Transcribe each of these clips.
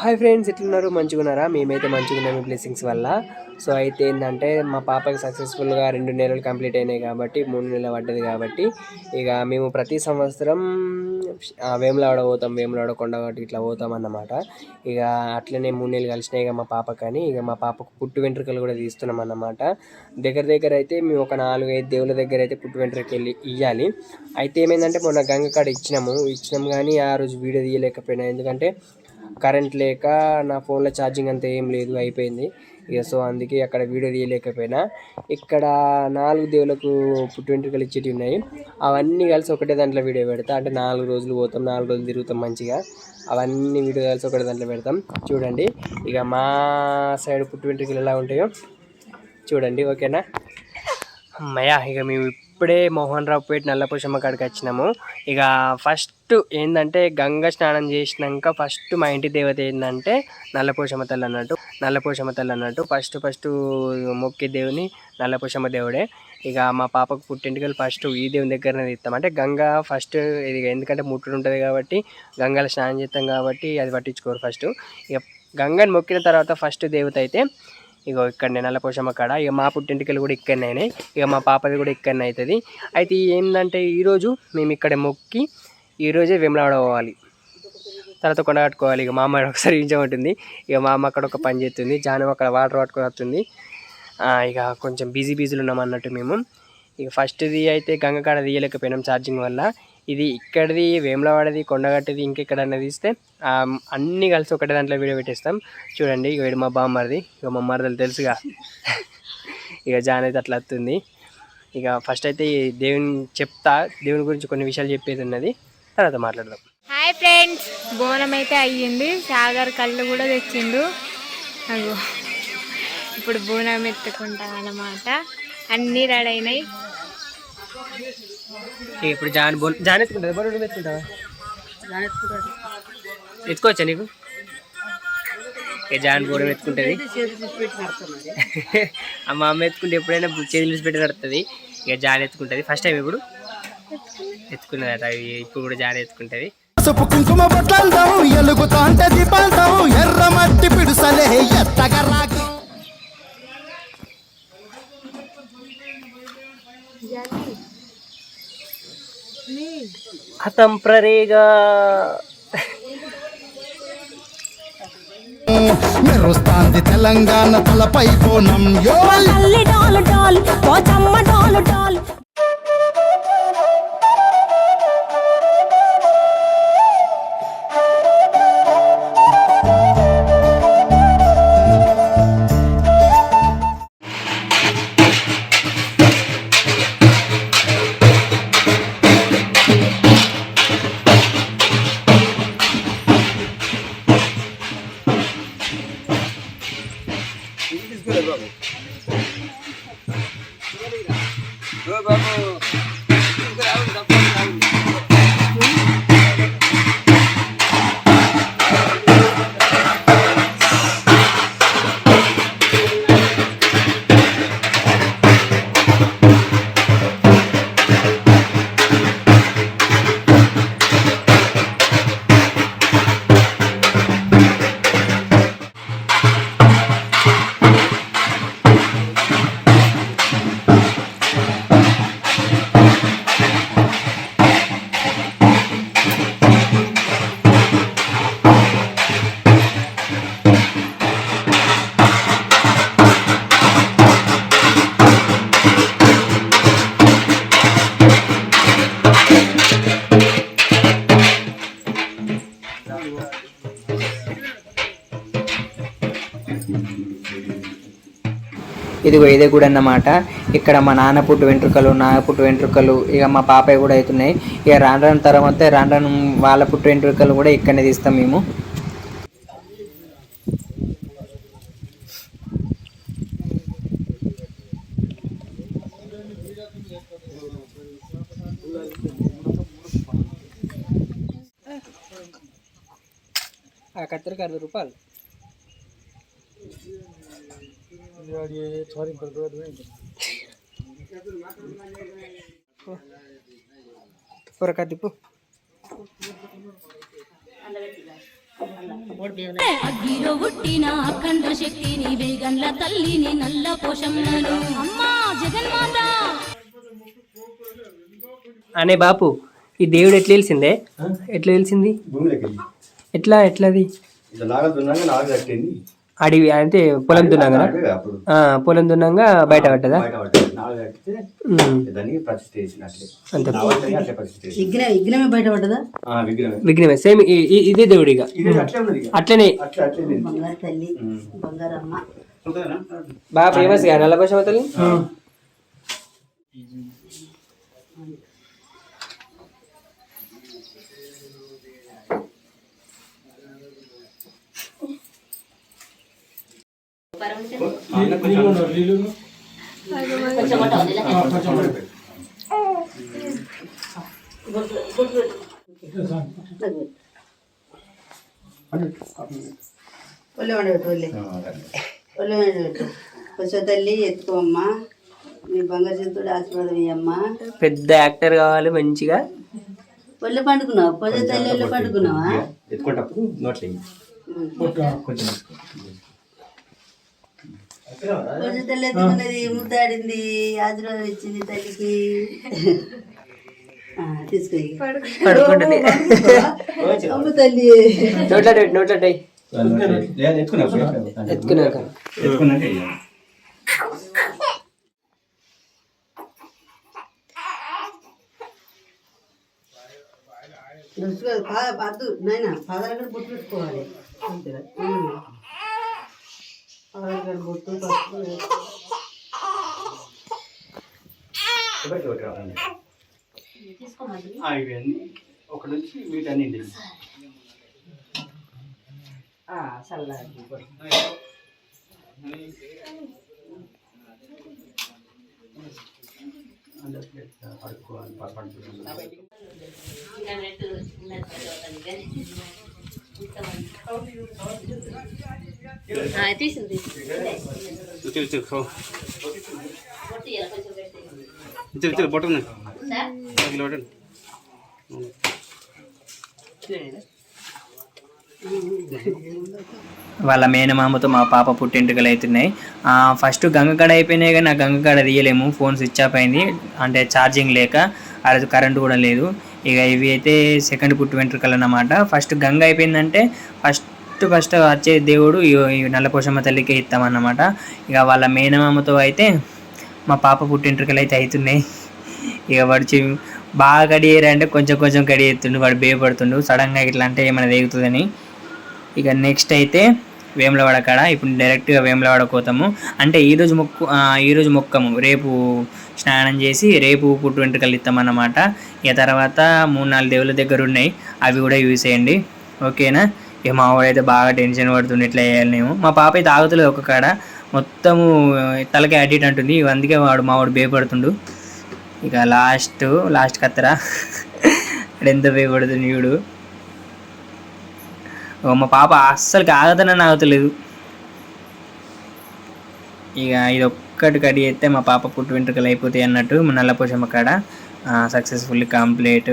Hi friends ఎట్లున్నారు? మంచిగా ఉన్నారా మేమైతే మంచిగా ఉన్నాము బ్లెస్సింగ్స్ వల్ల. సో అయితే ఏంటంటే మా పాపకి సక్సెస్ఫుల్గా రెండు నెలలు కంప్లీట్ అయినాయి కాబట్టి మూడు నెలలు పడ్డది కాబట్టి ఇక మేము ప్రతి సంవత్సరం వేములాడ వేములవాడ పోతాం వేములవాడ కొండగట్టు ఇట్లా పోతాం అన్నమాట. ఇక అట్లనే మూడు నెలలు కలిసినాయి ఇక మా పాప కానీ ఇక మా పాపకు పుట్టు వెంట్రుకలు కూడా తీస్తున్నాం అన్నమాట. దగ్గర దగ్గర అయితే మేము ఒక నాలుగు ఐదు దేవుళ్ళ దగ్గర అయితే పుట్టు వెంట్రుకలు వెళ్ళి ఇవ్వాలి అయితే ఏమైందంటే మొన్న గంగ కాడ ఇచ్చినాము. ఇచ్చినాం కానీ ఆ రోజు వీడియో తీయలేకపోయినా. ఎందుకంటే కరెంట్ లేక నా ఫోన్లో ఛార్జింగ్ అంతా ఏం లేదు అయిపోయింది. ఇక సో అందుకే అక్కడ వీడియో తీయలేకపోయినా. ఇక్కడ నాలుగు దేవులకు పుట్టు వెంట్రుకలు ఇచ్చేటివి ఉన్నాయి. అవన్నీ కలిసి ఒకటే దాంట్లో వీడియో పెడతా. అంటే నాలుగు రోజులు పోతాం నాలుగు రోజులు తిరుగుతాం మంచిగా. అవన్నీ వీడియో కలిసి ఒకటే దాంట్లో పెడతాం. చూడండి. ఇక మా సైడ్ పుట్టు వెంట్రుకలు ఎలా ఉంటాయో చూడండి. ఓకేనా? అమ్మయ్యా ఇక మేము ఇప్పుడే మోహన్ రావు పేట నల్లపోషమ్మ కాడికి వచ్చినాము. ఇక ఫస్ట్ ఏంటంటే గంగ స్నానం చేసినాక ఫస్ట్ మా ఇంటి దేవత ఏంటంటే నల్లపోషమ్మ తల్లి అన్నట్టు నల్లపోషమ్మ తల్లి అన్నట్టు. ఫస్ట్ ఫస్ట్ మొక్కి దేవుని నల్లపోషమ్మ దేవుడే. ఇక మా పాపకు పుట్టింటికలు ఫస్ట్ ఈ దేవుని దగ్గరనే తీస్తాం. అంటే గంగ ఫస్ట్ ఇది ఎందుకంటే ముట్టుడు ఉంటుంది కాబట్టి గంగలో స్నానం చేస్తాం కాబట్టి అది పట్టించుకోరు ఫస్ట్ ఇక గంగని మొక్కిన తర్వాత ఫస్ట్ దేవత అయితే ఇగో ఇక్కడనే నల్లపోషమ్మ కాడ. ఇక మా పుట్టింటికలు కూడా ఇక్కడనే అయినాయి. ఇక మా పాపది కూడా ఇక్కడనే అవుతుంది అయితే ఏంటంటే ఈరోజు మేము ఇక్కడ మొక్కి ఈరోజే వెమలాడ పోవాలి. తర్వాత కొండ కట్టుకోవాలి. ఇక మా అమ్మ ఒకసారి ఉంటుంది ఇక మా అమ్మ అక్కడ ఒక పని చేస్తుంది. జాను అక్కడ వాటర్ పట్టుకొని వస్తుంది. ఇక కొంచెం బిజీ బిజీలు ఉన్నాం అన్నట్టు మేము. ఇక ఫస్ట్ది అయితే గంగకాడ తీయలేకపోయినాం ఛార్జింగ్ వల్ల. ఇది ఇక్కడిది వేములవాడది కొండగట్టది ఇంకెక్కడన్నా తీస్తే ఆ, అన్నీ కలిసి ఒకటే దాంట్లో వీడియో పెట్టేస్తాం. చూడండి ఇక వీడు మా బామ్మరిది. ఇక మా మరదలు తెలుసుగా. ఇక జాన్ అయితే అట్లా వస్తుంది ఇక ఫస్ట్ అయితే ఈ దేవుని చెప్తా దేవుని గురించి కొన్ని విషయాలు చెప్పేది ఉన్నది. తర్వాత మాట్లాడదాం. హాయ్ ఫ్రెండ్స్ బోనం అయితే అయ్యింది. సాగర్ కళ్ళు కూడా తెచ్చిండు. అగో ఇప్పుడు బోనం ఎత్తుకుంటాం అన్నమాట. అన్నీ రెడీ అయినాయి. ఇప్పుడు జాన్ బోన్ జాన్ ఎత్తుకుంటుంది బోన్ నువ్వు ఎత్తుకుంటావా? ఎత్తుకోవచ్చా నీకు? ఇక జాన్ బోనం ఎత్తుకుంటుంది? ఆ మా అమ్మ ఎత్తుకుంటే ఎప్పుడైనా చేతులు పెట్టి నడుతుంది ఇక జాన్ ఎత్తుకుంటుంది. ఫస్ట్ టైం ఇప్పుడు? ఎత్తుకున్నది అట ఇప్పుడు కూడా జాన్ ఎత్తుకుంటుంది. పసుపు కుంకుమ బొట్లందం ఎలుగుతాంటే దీపాంతం ఎర్ర మట్టి పిడుసలే ఎత్తగా హతం ప్రరేగా. మెరుస్తాంది తెలంగాణ తలపై కోణం యో డాలు డాల్ పోచమ్మ డాలు డాల్. ఇదిగో ఇదే గుడి అన్నమాట. ఇక్కడ మా నాన్న పుట్టు వెంట్రుకలు నా పుట్టు వెంట్రుకలు ఇక మా పాపయ్య కూడా అవుతున్నాయి. ఇక రాను రాను తర్వాత రాను రాను వాళ్ళ పుట్టు వెంట్రుకలు కూడా ఇక్కడనే తీస్తాం మేము. ఆ అరవై రూపాయలు. తిప్పు అగ్గిలో పుట్టిన అఖండ శక్తిని వేగండ్ల తల్లిని నల్ల పోషమ్మను అమ్మా జగన్మాత! అనే బాపు ఈ దేవుడు ఎట్లా తెలిసిందే? ఎట్లా వెళ్ళి ఎట్లా ఎట్లది? అడవి అంటే పొలం దున్నాగా? పొలం దున్నాగా బయట పట్టదా విఘ్నమే సేమ్ ఇదే దేవుడిగా. అట్లనే? బాగా ఫేమస్గా నల్ల భాష తల్లి ఒళ్ళే ఒళ్ళే. ఒళ్ళే కొంచెం తల్లి ఎత్తుకోమ్మా మీ బంగారు చేతుడు ఆశీర్వాదం ఇయ్యమ్మా పెద్ద యాక్టర్ కావాలి మంచిగా ఒళ్ళే పండుకున్నావు కొంచెం తల్లి ఒళ్ళే పండుకున్నావా ఎత్తుకుంటప్పుడు నోట్లో. కొంచెం. కొంచెం తల్లి ఎత్తుకున్నది ముద్దాడింది ఆశీర్వాదం ఇచ్చింది తల్లికి. ఆ, తీసుకో ఇక. పడుకుంటుంది. అమ్మ తల్లి. ఎత్తుకున్నాక. నాయన పాదాల కాడ బొట్టు పెట్టుకోవాలి. పాదాల కాడ బొట్టు పసుపు ఒకటి ఒకటి రావాలి. పడుకోవాలి వాళ్ళ మేనమామతో మా పాప పుట్టింటికలు అవుతున్నాయి. ఆ, ఫస్ట్ గంగకాడ అయిపోయినాయి కానీ ఆ గంగకాడ తీయలేము. ఫోన్ స్విచ్ ఆఫ్ అయింది అంటే ఛార్జింగ్ లేక ఆ రోజు కరెంట్ కూడా లేదు. ఇక ఇవి అయితే సెకండ్ పుట్టు వెంట్రుకలు అన్నమాట. ఫస్ట్ గంగ అయిపోయిందంటే ఫస్ట్ ఫస్ట్ ఫస్ట్ వచ్చే దేవుడు ఈ నల్లపోషమ్మ తల్లికే ఇస్తామన్నమాట. ఇక వాళ్ళ మేనమామతో అయితే మా పాప పుట్టింట్రికలు అయితే అవుతున్నాయి ఇక వాడు బాగా కడియారు కొంచెం కొంచెం కడిగేస్తుండు వాడు భయపడుతుండు. సడన్గా ఇట్లా అంటే ఏమైనా తెగుతుందని ఇక నెక్స్ట్ అయితే వేములవాడ కాడ ఇప్పుడు డైరెక్ట్గా వేములవాడ పోతాము. అంటే ఈరోజు మొక్కు ఈరోజు మొక్కము. రేపు స్నానం చేసి రేపు పుట్టు వెంట్రుకలు ఇస్తామన్నమాట. ఇక తర్వాత మూడు నాలుగు దేవుళ్ళ దగ్గర ఉన్నాయి. అవి కూడా యూస్ చేయండి. ఓకేనా ఇక మా వాడైతే బాగా టెన్షన్ పడుతుంది ఇట్లా చేయాలి మేము. మా పాప అయితే ఆగుతలేదు ఒక కాడ. మొత్తము తలకి అడిట్ అంటుంది. ఇక అందుకే వాడు మా వాడు భయపడుతుండు. ఇక లాస్ట్ లాస్ట్ కత్తరా. ఎంత భయపడుతుంది వీడు మా పాప అస్సలు ఆగదనని ఆగుతలేదు. ఇక ఇది ఒక్కటి కడి అయితే మా పాప పుట్టు వెంట్రుకలు అయిపోతాయి అన్నట్టు మా నల్లపోషమ్మ కాడ సక్సెస్ఫుల్లీ కంప్లీట్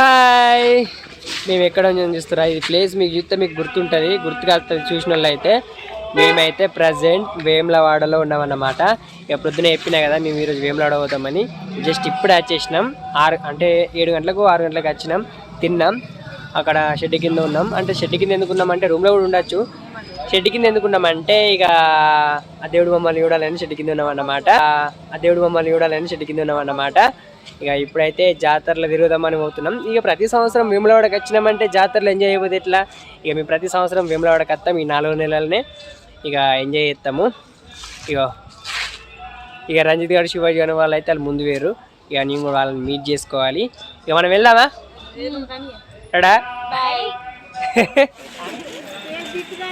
హాయ్. మేము ఎక్కడ ఉన్నాం చూస్తారా? ఇది ప్లేస్ మీకు చూస్తే మీకు గుర్తుంటుంది. గుర్తుగా చూసిన వాళ్ళు అయితే మేమైతే ప్రజెంట్ వేములవాడలో ఉన్నామన్నమాట. ఇక ప్రొద్దున చెప్పినా కదా మేము ఈరోజు వేములవాడ పోతామని. జస్ట్ ఇప్పుడే వచ్చేసినాం. ఆరు అంటే ఏడు గంటలకు ఆరు గంటలకు వచ్చినాం. తిన్నాం. అక్కడ షెడ్ కింద ఉన్నాం. అంటే షెడ్ కింద ఎందుకున్నాం అంటే రూమ్లో కూడా ఉండొచ్చు. షెడ్ కింద ఎందుకున్నామంటే ఇక ఆ దేవుడు మమ్మల్ని చూడాలని షెడ్ కింద ఉన్నాం అన్నమాట ఆ దేవుడు మమ్మల్ని చూడాలని షెడ్ కింద ఉన్నాం అన్నమాట ఇక ఇప్పుడైతే జాతరలో తిరుగుదామని పోతున్నాం. ఇక ప్రతి సంవత్సరం వేములవాడకి వచ్చినామంటే జాతరలో ఎంజాయ్ అయిపోతే ఎట్లా? ఇక మేము ప్రతి సంవత్సరం వేములవాడకి వస్తాం ఈ నాలుగు నెలలనే ఇక ఎంజాయ్ చేస్తాము. ఇక ఇక రంజిత్ గారు శివాజీ గారు వాళ్ళు అయితే వాళ్ళు ముందు వేరు. ఇక నేను కూడా వాళ్ళని మీట్ చేసుకోవాలి. ఇక మనం వెళ్దామా?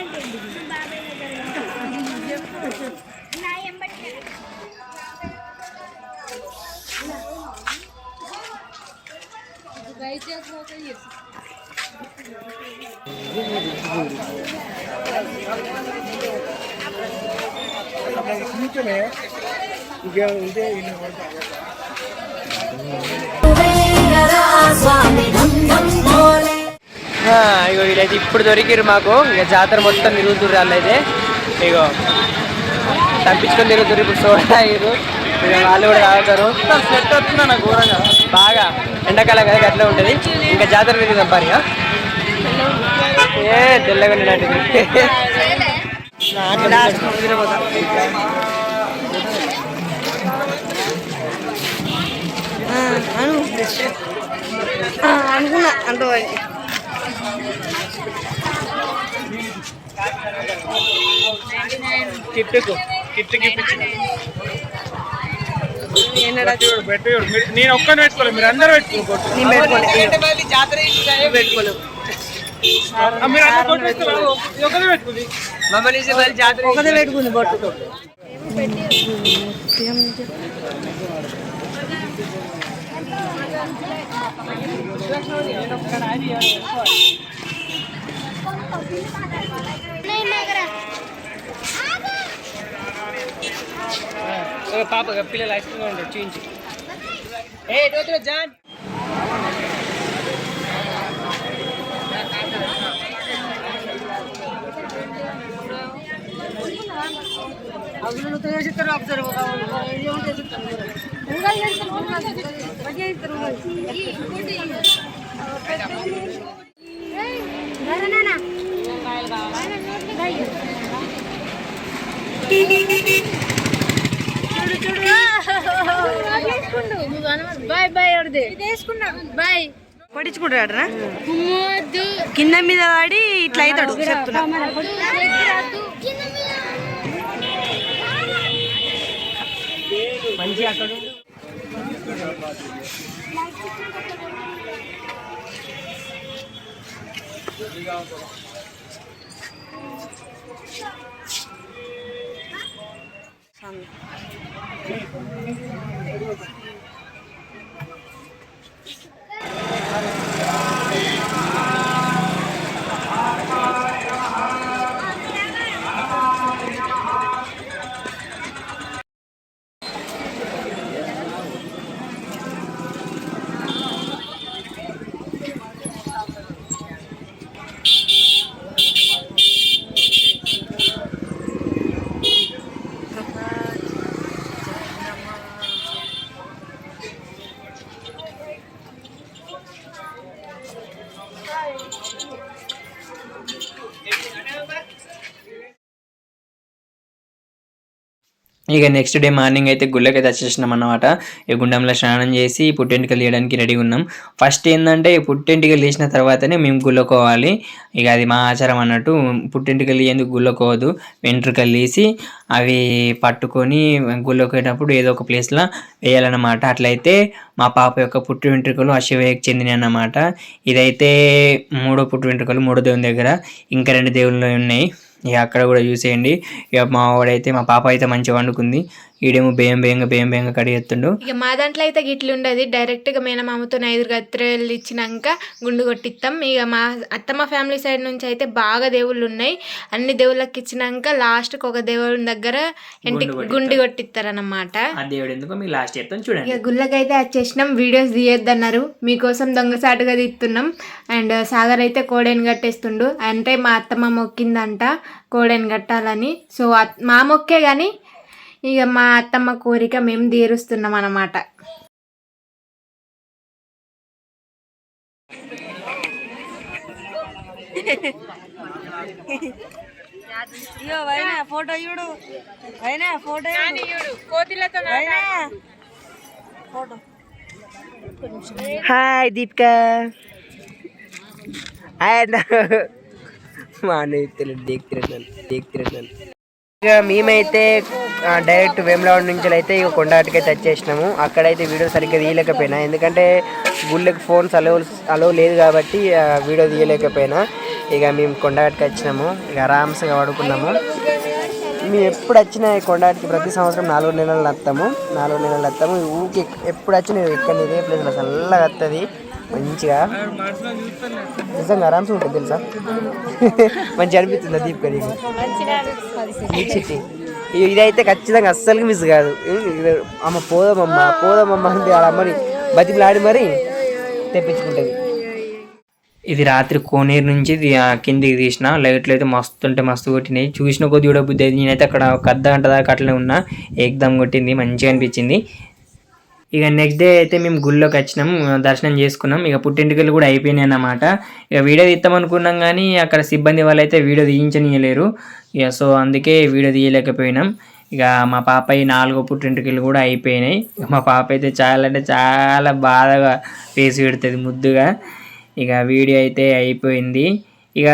ఇగో వీళ్ళైతే ఇప్పుడు దొరికిరు మాకు. ఇక జాతర మొత్తం తిరుగుతుర్రు వాళ్ళైతే ఇగో తప్పించుకొని తిరుగుతుర్రు ఇప్పుడు సోడా తాగిర్రు ఇక వాళ్ళు కూడా తాగుతారు. బాగా ఎండాకాలం కదా అట్లా ఉంటుంది. ఇంకా జాతర తిరుగుదాం పని ఇక. ఏ తెల్లగా ఉన్నట్టు అనుకున్నా అంటే కిట్టుకు కిట్టుకి నేను ఒక్కనే పెట్టుకోలేదు మీరు అందరూ పెట్టుకోలేదు. ఒకనే పెట్టుకుంది. బొట్టు పాప పిల్లలు ఐస్ క్రీమ్ ఉంటారు చూపించి ఏ డోతులో జాన్ Boy boy ఎవరిది బాయ్ పట్టించుకుంటాడనా కింద మీద వాడి ఇట్లా అవుతాడు చెప్తున్నా. మంచి అక్కడ ఉండు. ఇక నెక్స్ట్ డే మార్నింగ్ అయితే గుళ్ళకి అయితే వచ్చేసినాం అన్నమాట. ఈ గుండంలో స్నానం చేసి పుట్టెంటికలు తీయడానికి రెడీగా ఉన్నాం. ఫస్ట్ ఏంటంటే పుట్టెంటికలు తీసిన తర్వాతనే మేము గుళ్ళకోవాలి. ఇక అది మా ఆచారం అన్నట్టు పుట్టెంటికలు ఎందుకు గుళ్ళకోవద్దు. వెంట్రుకలు వేసి అవి పట్టుకొని గుళ్ళకోయేటప్పుడు ఏదో ఒక ప్లేస్లో వేయాలన్నమాట. అట్లయితే మా పాప యొక్క పుట్టు వెంట్రుకలు అశ్వవేయకు చెందిన అన్నమాట. ఇదైతే మూడో పుట్టు వెంట్రుకలు మూడో దేవుని దగ్గర. ఇంకా రెండు దేవుళ్ళు ఉన్నాయి. ఇక అక్కడ కూడా చూసేయండి. ఇక మా వాడైతే మా పాప అయితే మంచిగా వండుకుంది. ఈడేమో బేయం బేయంగా బేయం బేయంగా కడిగేస్తుండు ఇక మా దాంట్లో అయితే గిట్లు ఉండదు డైరెక్ట్గా మేనమామతో ఐదు గత్రెలు ఇచ్చినాక గుండు కొట్టిస్తాం ఇక మా అత్తమ్మ ఫ్యామిలీ సైడ్ నుంచి అయితే బాగా దేవుళ్ళు ఉన్నాయి. అన్ని దేవుళ్ళకి ఇచ్చినాక లాస్ట్కి ఒక దేవుని దగ్గర ఇంటికి గుండు గుండి కొట్టిస్తారు అన్నమాట ఆ దేవుడు ఎందుకో మీకు లాస్ట్ చెప్తాను చూడండి. ఇక గుళ్ళకైతే వచ్చేసినాం. వీడియోస్ తీయొద్దన్నారు. మీకోసం దొంగసాటుగా తీస్తున్నాం. అండ్ సాగర్ అయితే కోడేని కట్టేస్తుండు. అంటే మా అత్తమ్మ మొక్కిందంట కోడేని కట్టాలని. సో మా మొక్కే కానీ ఇక మా అత్తమ్మ కోరిక మేము తీరుస్తున్నాం అన్నమాట. ఫోటో చూడు. అయినా ఫోటో కోతిలతో ఫోటో. హాయ్ దీపిక. అండ్ మా అన్నయ్య తెలియదు దేక్తిరన్నాను దేక్తిరన్నాను. ఇక మేమైతే డైరెక్ట్ వేములవాడ నుంచి అయితే ఇక కొండాటికైతే వచ్చేసినాము. అక్కడైతే వీడియో సరిగ్గా తీయలేకపోయినా. ఎందుకంటే గుళ్ళకి ఫోన్స్ అలో అలో లేదు కాబట్టి వీడియో తీయలేకపోయినా. ఇక మేము కొండాటికి వచ్చినాము. ఇక ఆరామ్స్గా పడుకున్నాము మేము ఎప్పుడు వచ్చినా ఈ కొండాటికి ప్రతి సంవత్సరం నాలుగు నెలలు వస్తాము నాలుగు నెలలు వస్తాము ఊరికి ఎప్పుడు వచ్చినా ఇక్కడ ఇదే నాకు చల్లగా వస్తుంది మంచిగా. నిజంగా ఆరామ్స్ ఉంటుంది తెలుసా? మంచి అనిపిస్తుంది దీప్ ఇ- ఇదైతే ఖచ్చితంగా అస్సలు మిస్ కాదు. అమ్మ పోదామమ్మ పోదామమ్మ అంటే వాళ్ళ అమ్మని బతికిలాడి మరి తెప్పించుకుంటుంది. ఇది రాత్రి కోనేరు నుంచి ఇది, ఆ, కిందికి తీసిన. లైట్లు అయితే మస్తు అంటే మస్తు కొట్టినాయి. చూసిన కొద్ది కూడా బుద్ధి అయింది. నేనైతే అక్కడ ఒక అర్ధ గంట దాకా అట్లనే ఉన్నా. ఏకదమ్ కొట్టింది. మంచిగా అనిపించింది. ఇక నెక్స్ట్ డే అయితే మేము గుళ్ళోకి వచ్చినాం దర్శనం చేసుకున్నాం. ఇక పుట్టింటికలు కూడా అయిపోయినాయి అన్నమాట. ఇక వీడియో తీద్దాం అనుకున్నాం కానీ అక్కడ సిబ్బంది వాళ్ళు అయితే వీడియో తీయించనీయలేరు. ఇక సో అందుకే వీడియో తీయలేకపోయినాం. ఇక మా పాప ఈ నాలుగో పుట్టింటికలు కూడా అయిపోయినాయి. మా పాప అయితే చాలా అంటే చాలా బాధగా ఫేస్ పెడుతుంది ముద్దుగా. ఇక వీడియో అయితే అయిపోయింది. ఇక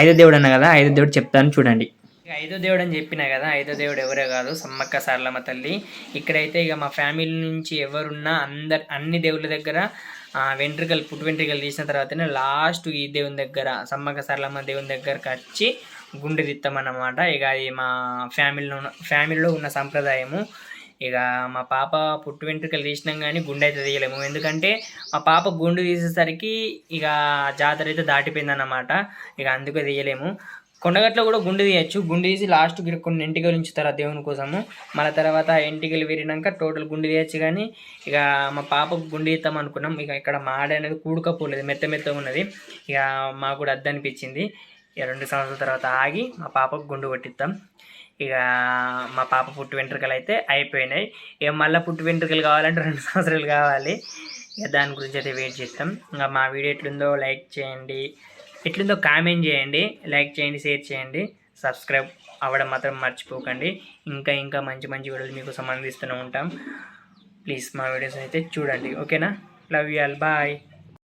ఐదో దేవుడు అన్న కదా ఐదో దేవుడు చెప్తాను చూడండి. ఇక ఐదో దేవుడు అని చెప్పినా కదా ఐదో దేవుడు ఎవరే కాదు సమ్మక్క సారలమ్మ తల్లి. ఇక్కడైతే ఇక మా ఫ్యామిలీ నుంచి ఎవరున్నా అందరు అన్ని దేవుళ్ళ దగ్గర వెంట్రుకలు పుట్టు వెంట్రుకలు తీసిన తర్వాతనే లాస్ట్ ఈ దేవుని దగ్గర సమ్మక్క సారలమ్మ దేవుని దగ్గరకు వచ్చి గుండె తిత్తామన్నమాట. ఇక అది మా ఫ్యామిలీలో ఉన్న ఫ్యామిలీలో ఉన్న సంప్రదాయము. ఇక మా పాప పుట్టు వెంట్రుకలు తీసినాం కానీ గుండె అయితే తీయలేము. ఎందుకంటే మా పాప గుండు తీసేసరికి ఇక జాతర అయితే దాటిపోయిందన్నమాట. ఇక అందుకే తీయలేము. కొండగట్లో కూడా గుండు తీయచ్చు. గుండె తీసి లాస్ట్ కొన్ని ఎంటికలు ఉంచుతారు ఆ దేవుని కోసము. మళ్ళీ తర్వాత ఎంటికలు విరినాక టోటల్ గుండు తీయచ్చు కానీ ఇక మా పాపకు గుండు తీద్దాం అనుకున్నాం. ఇక ఇక్కడ మాడ అనేది కూడుకపోలేదు మెత్త మెత్తగా ఉన్నది. ఇక మాకు కూడా అద్దు అనిపించింది. ఇక రెండు సంవత్సరాల తర్వాత ఆగి మా పాపకు గుండు కొట్టిద్దాం. ఇక మా పాప పుట్టు వెంట్రుకలు అయితే అయిపోయినాయి. ఇక మళ్ళీ పుట్టు వెంట్రుకలు కావాలంటే రెండు సంవత్సరాలు కావాలి. ఇక దాని గురించి అయితే వెయిట్ చేస్తాం ఇంకా మా వీడియో ఎట్లుందో లైక్ చేయండి. ఎట్లుందో కామెంట్ చేయండి లైక్ చేయండి షేర్ చేయండి. సబ్స్క్రైబ్ అవ్వడం మాత్రం మర్చిపోకండి. ఇంకా ఇంకా మంచి మంచి వీడియోలు మీకు సంబంధిస్తూనే ఉంటాం. ప్లీజ్ మా వీడియోస్ అయితే చూడండి ఓకేనా? Love you all bye.